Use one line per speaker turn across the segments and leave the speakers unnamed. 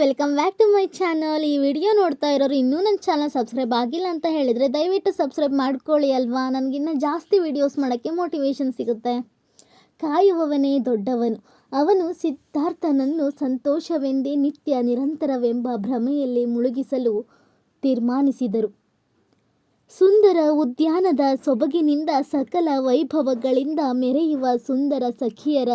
Welcome back to my channel ಈ video ನೋಡ್ತಾ ಇರೋರು ಇನ್ನೂ ನನ್ನ ಚಾನಲ್ ಸಬ್ಸ್ಕ್ರೈಬ್ ಆಗಿಲ್ಲ ಅಂತ ಹೇಳಿದರೆ ದಯವಿಟ್ಟು ಸಬ್ಸ್ಕ್ರೈಬ್ ಮಾಡ್ಕೊಳ್ಳಿ ಅಲ್ವಾ? ನನಗಿನ್ನ ಜಾಸ್ತಿ ವಿಡಿಯೋಸ್ ಮಾಡೋಕ್ಕೆ ಮೋಟಿವೇಶನ್ ಸಿಗುತ್ತೆ. ಕಾಯುವವನೇ ದೊಡ್ಡವನು. ಅವನು ಸಿದ್ಧಾರ್ಥನನ್ನು ಸಂತೋಷವೆಂದೇ ನಿತ್ಯ ನಿರಂತರವೆಂಬ ಭ್ರಮೆಯಲ್ಲಿ ಮುಳುಗಿಸಲು ತೀರ್ಮಾನಿಸಿದರು. ಸುಂದರ ಉದ್ಯಾನದ ಸೊಬಗಿನಿಂದ ಸಕಲ ವೈಭವಗಳಿಂದ ಮೆರೆಯುವ ಸುಂದರ ಸಖಿಯರ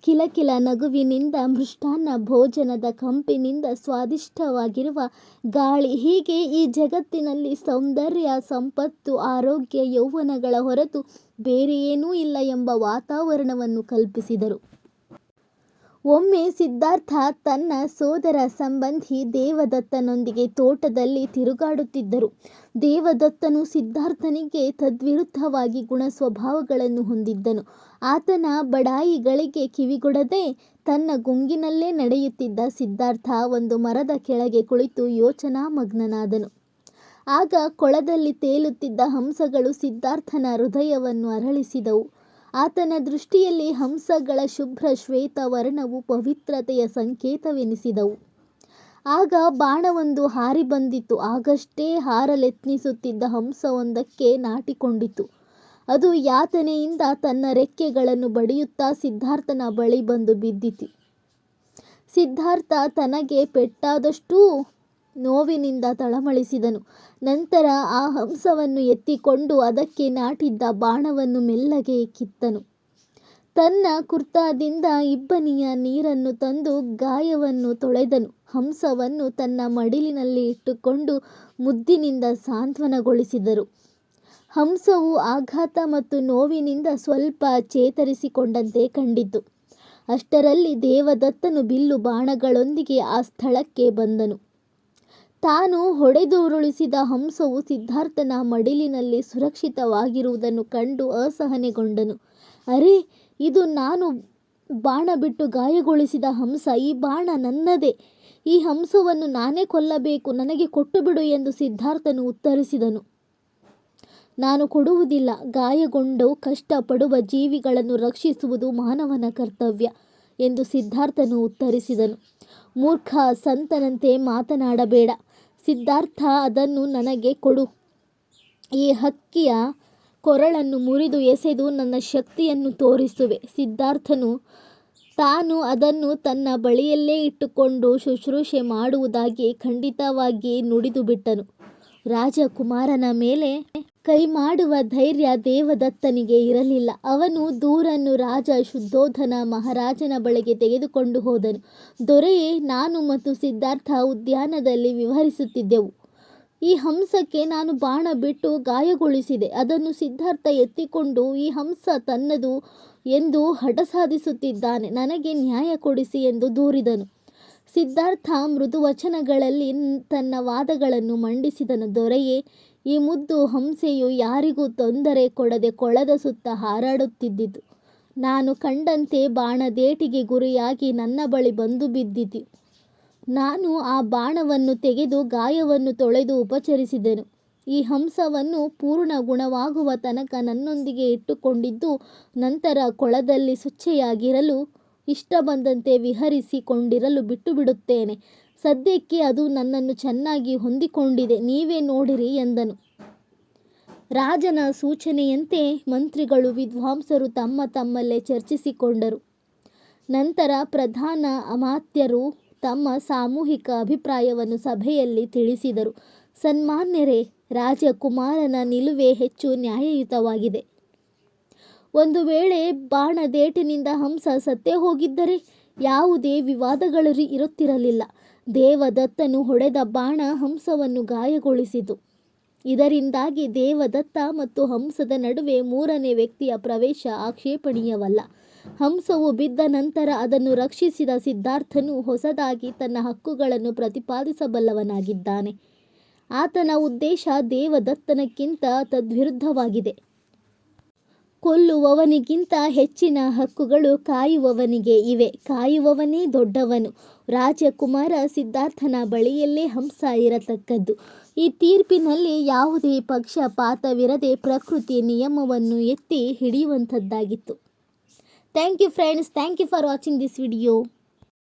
ಕಿಲಕಿಲ ನಗುವಿನಿಂದ ಮೃಷ್ಟಾನ್ನ ಭೋಜನದ ಕಂಪಿನಿಂದ ಸ್ವಾದಿಷ್ಟವಾಗಿರುವ ಗಾಳಿ. ಹೀಗೆ ಈ ಜಗತ್ತಿನಲ್ಲಿ ಸೌಂದರ್ಯ, ಸಂಪತ್ತು, ಆರೋಗ್ಯ, ಯೌವನಗಳ ಹೊರತು ಬೇರೆಯೇನೂ ಇಲ್ಲ ಎಂಬ ವಾತಾವರಣವನ್ನು ಕಲ್ಪಿಸಿದರು. ಒಮ್ಮೆ ಸಿದ್ಧಾರ್ಥ ತನ್ನ ಸೋದರ ಸಂಬಂಧಿ ದೇವದತ್ತನೊಂದಿಗೆ ತೋಟದಲ್ಲಿ ತಿರುಗಾಡುತ್ತಿದ್ದರು. ದೇವದತ್ತನು ಸಿದ್ಧಾರ್ಥನಿಗೆ ತದ್ವಿರುದ್ಧವಾಗಿ ಗುಣ ಸ್ವಭಾವಗಳನ್ನು ಹೊಂದಿದ್ದನು. ಆತನ ಬಡಾಯಿಗಳಿಗೆ ಕಿವಿಗೊಡದೆ ತನ್ನ ಗುಂಗಿನಲ್ಲೇ ನಡೆಯುತ್ತಿದ್ದ ಸಿದ್ಧಾರ್ಥ ಒಂದು ಮರದ ಕೆಳಗೆ ಕುಳಿತು ಯೋಚನಾ ಮಗ್ನನಾದನು ಆಗ ಕೊಳದಲ್ಲಿ ತೇಲುತ್ತಿದ್ದ ಹಂಸಗಳು ಸಿದ್ಧಾರ್ಥನ ಹೃದಯವನ್ನು ಅರಳಿಸಿದವು. ಆತನ ದೃಷ್ಟಿಯಲ್ಲಿ ಹಂಸಗಳ ಶುಭ್ರ ಶ್ವೇತ ವರ್ಣವು ಪವಿತ್ರತೆಯ ಸಂಕೇತವೆನಿಸಿದವು. ಆಗ ಬಾಣವೊಂದು ಹಾರಿ ಬಂದಿತು ಆಗಷ್ಟೇ ಹಾರಲೆತ್ನಿಸುತ್ತಿದ್ದ ಹಂಸವೊಂದಕ್ಕೆ ನಾಟಿಕೊಂಡಿತು. ಅದು ಯಾತನೆಯಿಂದ ತನ್ನ ರೆಕ್ಕೆಗಳನ್ನು ಬಡಿಯುತ್ತಾ ಸಿದ್ಧಾರ್ಥನ ಬಳಿ ಬಂದು ಬಿದ್ದಿತು. ಸಿದ್ಧಾರ್ಥ ತನಗೆ ಪೆಟ್ಟಾದಷ್ಟೂ ನೋವಿನಿಂದ ತಳಮಳಿಸಿದನು. ನಂತರ ಆ ಹಂಸವನ್ನು ಎತ್ತಿಕೊಂಡು ಅದಕ್ಕೆ ನಾಟಿದ್ದ ಬಾಣವನ್ನು ಮೆಲ್ಲಗೆ ಕಿತ್ತನು. ತನ್ನ ಕುರ್ತಾದಿಂದ ಇಬ್ಬನಿಯ ನೀರನ್ನು ತಂದು ಗಾಯವನ್ನು ತೊಳೆದನು. ಹಂಸವನ್ನು ತನ್ನ ಮಡಿಲಿನಲ್ಲಿ ಇಟ್ಟುಕೊಂಡು ಮುದ್ದಿನಿಂದ ಸಾಂತ್ವನಗೊಳಿಸಿದರು. ಹಂಸವು ಆಘಾತ ಮತ್ತು ನೋವಿನಿಂದ ಸ್ವಲ್ಪ ಚೇತರಿಸಿಕೊಂಡಂತೆ ಕಂಡಿತು. ಅಷ್ಟರಲ್ಲಿ ದೇವದತ್ತನು ಬಿಲ್ಲು ಬಾಣಗಳೊಂದಿಗೆ ಆ ಸ್ಥಳಕ್ಕೆ ಬಂದನು. ತಾನು ಹೊಡೆದುರುಳಿಸಿದ ಹಂಸವು ಸಿದ್ಧಾರ್ಥನ ಮಡಿಲಿನಲ್ಲಿ ಸುರಕ್ಷಿತವಾಗಿರುವುದನ್ನು ಕಂಡು ಅಸಹನೆಗೊಂಡನು. ಅರೆ, ಇದು ನಾನು ಬಾಣ ಬಿಟ್ಟು ಗಾಯಗೊಳಿಸಿದ ಹಂಸ, ಈ ಬಾಣ ನನ್ನದೇ. ಈ ಹಂಸವನ್ನು ನಾನೇ ಕೊಲ್ಲಬೇಕು, ನನಗೆ ಕೊಟ್ಟು ಬಿಡು ಎಂದು ಸಿದ್ಧಾರ್ಥನು ಉತ್ತರಿಸಿದನು. ನಾನು ಕೊಡುವುದಿಲ್ಲ, ಗಾಯಗೊಂಡು ಕಷ್ಟಪಡುವ ಜೀವಿಗಳನ್ನು ರಕ್ಷಿಸುವುದು ಮಾನವನ ಕರ್ತವ್ಯ ಎಂದು ಸಿದ್ಧಾರ್ಥನು ಉತ್ತರಿಸಿದನು. ಮೂರ್ಖ ಸಂತನಂತೆ ಮಾತನಾಡಬೇಡ. ಸಿದ್ಧಾರ್ಥ, ಅದನ್ನು ನನಗೆ ಕೊಡು. ಈ ಹಕ್ಕಿಯ ಕೊರಳನ್ನು ಮುರಿದು ಎಸೆದು ನನ್ನ ಶಕ್ತಿಯನ್ನು ತೋರಿಸುವೆ. ಸಿದ್ಧಾರ್ಥನು ತಾನು ಅದನ್ನು ತನ್ನ ಬಳಿಯಲ್ಲೇ ಇಟ್ಟುಕೊಂಡು ಶುಶ್ರೂಷೆ ಮಾಡುವುದಾಗಿ ಖಂಡಿತವಾಗಿ ನುಡಿದು ಬಿಟ್ಟನು ರಾಜಕುಮಾರನ ಮೇಲೆ ಕೈ ಮಾಡುವ ಧೈರ್ಯ ದೇವದತ್ತನಿಗೆ ಇರಲಿಲ್ಲ. ಅವನು ದೂರನ್ನು ರಾಜ ಶುದ್ಧೋಧನ ಮಹಾರಾಜನ ಬಳಿಗೆ ತೆಗೆದುಕೊಂಡು ಹೋದನು. ದೊರೆಯೇ ನಾನು ಮತ್ತು ಸಿದ್ಧಾರ್ಥ ಉದ್ಯಾನದಲ್ಲಿ ವಿವರಿಸುತ್ತಿದ್ದೆವು ಈ ಹಂಸಕ್ಕೆ ನಾನು ಬಾಣ ಬಿಟ್ಟು ಗಾಯಗೊಳಿಸಿದೆ. ಅದನ್ನು ಸಿದ್ಧಾರ್ಥ ಎತ್ತಿಕೊಂಡು ಈ ಹಂಸ ತನ್ನದು ಎಂದು ಹಠ ಸಾಧಿಸುತ್ತಿದ್ದಾನೆ. ನನಗೆ ನ್ಯಾಯ ಕೊಡಿಸಿ ಎಂದು ದೂರಿದನು. ಸಿದ್ಧಾರ್ಥ ಮೃದುವಚನಗಳಲ್ಲಿ ತನ್ನ ವಾದಗಳನ್ನು ಮಂಡಿಸಿದನು. ದೊರೆಯೇ, ಈ ಮುದ್ದು ಹಂಸೆಯು ಯಾರಿಗೂ ತೊಂದರೆ ಕೊಡದೆ ಕೊಳದ ಸುತ್ತ ಹಾರಾಡುತ್ತಿದ್ದಿತು. ನಾನು ಕಂಡಂತೆ ಬಾಣದೇಟಿಗೆ ಗುರಿಯಾಗಿ ನನ್ನ ಬಳಿ ಬಂದು ಬಿದ್ದಿತು. ನಾನು ಆ ಬಾಣವನ್ನು ತೆಗೆದು ಗಾಯವನ್ನು ತೊಳೆದು ಉಪಚರಿಸಿದೆನು. ಈ ಹಂಸವನ್ನು ಪೂರ್ಣ ಗುಣವಾಗುವ ತನಕ ನನ್ನೊಂದಿಗೆ ಇಟ್ಟುಕೊಂಡಿದ್ದು, ನಂತರ ಕೊಳದಲ್ಲಿ ಸ್ವಚ್ಛೆಯಾಗಿರಲು ಇಷ್ಟ ಬಂದಂತೆ ವಿಹರಿಸಿಕೊಂಡಿರಲು ಬಿಟ್ಟು ಬಿಡುತ್ತೇನೆ ಸದ್ಯಕ್ಕೆ ಅದು ನನ್ನನ್ನು ಚೆನ್ನಾಗಿ ಹೊಂದಿಕೊಂಡಿದೆ. ನೀವೇ ನೋಡಿರಿ ಎಂದನು. ರಾಜನ ಸೂಚನೆಯಂತೆ ಮಂತ್ರಿಗಳು, ವಿದ್ವಾಂಸರು ತಮ್ಮ ತಮ್ಮಲ್ಲೇ ಚರ್ಚಿಸಿಕೊಂಡರು. ನಂತರ ಪ್ರಧಾನ ಅಮಾತ್ಯರು ತಮ್ಮ ಸಾಮೂಹಿಕ ಅಭಿಪ್ರಾಯವನ್ನು ಸಭೆಯಲ್ಲಿ ತಿಳಿಸಿದರು. ಸನ್ಮಾನ್ಯರೇ, ರಾಜಕುಮಾರನ ನಿಲುವೇ ಹೆಚ್ಚು ನ್ಯಾಯಯುತವಾಗಿದೆ. ಒಂದು ವೇಳೆ ಬಾಣದೇಟಿನಿಂದ ಹಂಸ ಸತ್ತೇ ಹೋಗಿದ್ದರೆ ಯಾವುದೇ ವಿವಾದಗಳು ಇರುತ್ತಿರಲಿಲ್ಲ. ದೇವದತ್ತನು ಹೊಡೆದ ಬಾಣ ಹಂಸವನ್ನು ಗಾಯಗೊಳಿಸಿತು. ಇದರಿಂದಾಗಿ ದೇವದತ್ತ ಮತ್ತು ಹಂಸದ ನಡುವೆ ಮೂರನೇ ವ್ಯಕ್ತಿಯ ಪ್ರವೇಶ ಆಕ್ಷೇಪಣೀಯವಲ್ಲ. ಹಂಸವು ಬಿದ್ದ ನಂತರ ಅದನ್ನು ರಕ್ಷಿಸಿದ ಸಿದ್ಧಾರ್ಥನು ಹೊಸದಾಗಿ ತನ್ನ ಹಕ್ಕುಗಳನ್ನು ಪ್ರತಿಪಾದಿಸಬಲ್ಲವನಾಗಿದ್ದಾನೆ. ಆತನ ಉದ್ದೇಶ ದೇವದತ್ತನಕ್ಕಿಂತ ತದ್ವಿರುದ್ಧವಾಗಿದೆ. ಕೊಲ್ಲುವವನಿಗಿಂತ ಹೆಚ್ಚಿನ ಹಕ್ಕುಗಳು ಕಾಯುವವನಿಗೆ ಇವೆ. ಕಾಯುವವನೇ ದೊಡ್ಡವನು. ರಾಜಕುಮಾರ ಸಿದ್ಧಾರ್ಥನ ಬಳಿಯಲ್ಲೇ ಹಂಸ ಇರತಕ್ಕದ್ದು. ಈ ತೀರ್ಪಿನಲ್ಲಿ ಯಾವುದೇ ಪಕ್ಷಪಾತವಿರದೆ ಪ್ರಕೃತಿ ನಿಯಮವನ್ನು ಎತ್ತಿ ಹಿಡಿಯುವಂಥದ್ದಾಗಿತ್ತು. Thank you friends. Thank you for watching this video.